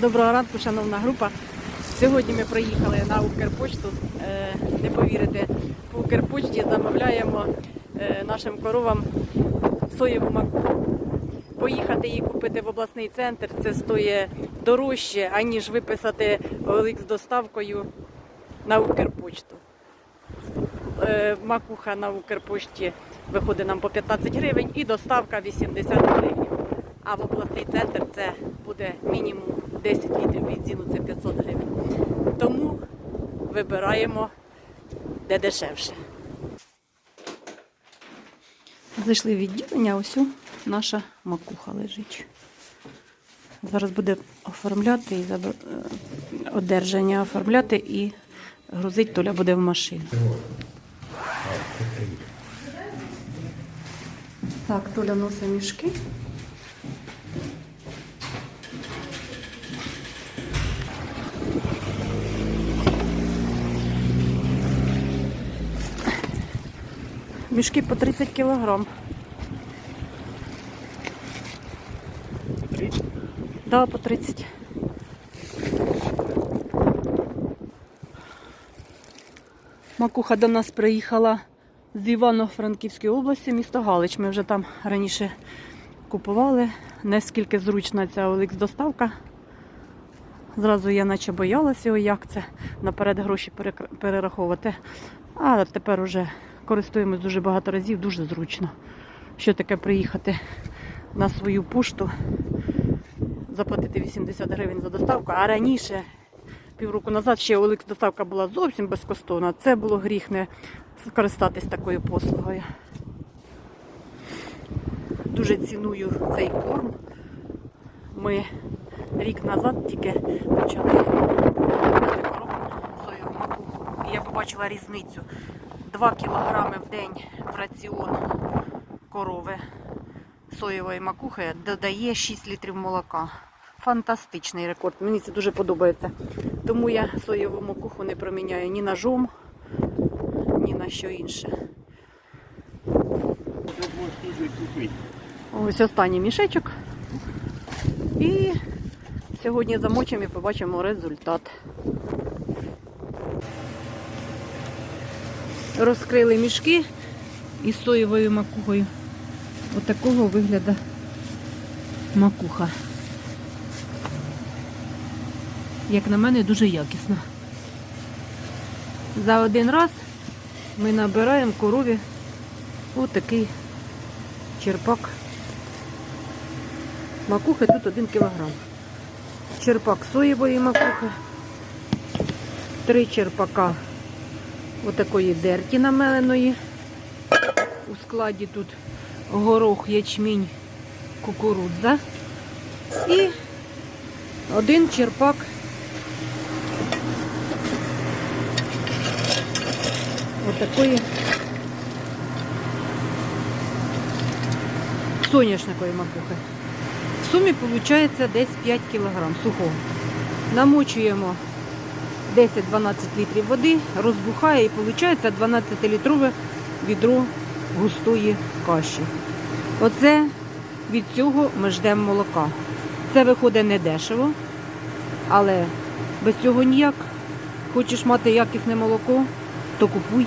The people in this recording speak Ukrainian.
Доброго ранку, шановна група. Сьогодні ми приїхали на Укрпочту. Е, Не повірите, по Укрпочті замовляємо е, нашим коровам соєву макуху. Поїхати її купити в обласний центр це стоїть дорожче, аніж виписати OLX з доставкою на Укрпочту. Е, Макуха на Укрпочті виходить нам по 15 гривень і доставка 80 гривень. А в обласний центр це буде мінімум 10 літрів бензину, це 500 гривень. Тому вибираємо де дешевше. Зайшли в відділення, ось наша макуха лежить. Зараз буде оформляти і забр- е, одержання оформляти і грузить Толя буде в машину. Так, Толя носить мішки. Мішки по 30 кілограм. Да, по 30. Макуха до нас приїхала з Івано-Франківської області, місто Галич. Ми вже там раніше купували. Наскільки зручна ця OLX доставка. Зразу я наче боялася, як це наперед гроші перераховувати. А тепер уже користуємось дуже багато разів, дуже зручно. Що таке приїхати на свою пошту, заплатити 80 гривень за доставку, а раніше, півроку назад, ще OLX доставка була зовсім безкоштовна. Це було гріх не скористатись такою послугою. Дуже ціную цей корм. Ми рік назад тільки почали робити корм соєву макуху. І я побачила різницю. 2 кілограми в день в раціон корови соєвої макухи додає 6 літрів молока. Фантастичний рекорд. Мені це дуже подобається. Тому я соєву макуху не проміняю ні на жом, ні на що інше. Ось останній мішечок. І сьогодні замочимо і побачимо результат. Розкрили мішки із соєвою макухою. Отакого вигляду макуха. Як на мене, дуже якісна. За один раз ми набираємо корові отакий черпак. Макухи тут 1 кілограм. Черпак соєвої макухи. Три черпака отакої дерті намеленої. У складі тут горох, ячмінь, кукурудза. І один черпак отакої соняшникової макухи. В сумі виходить десь 5 кг сухого. Намочуємо 10-12 літрів води, розбухає і виходить 12-літрове відро густої каші. Оце від цього ми ждемо молока. Це виходить не дешево, але без цього ніяк. Хочеш мати якісне молоко, то купуй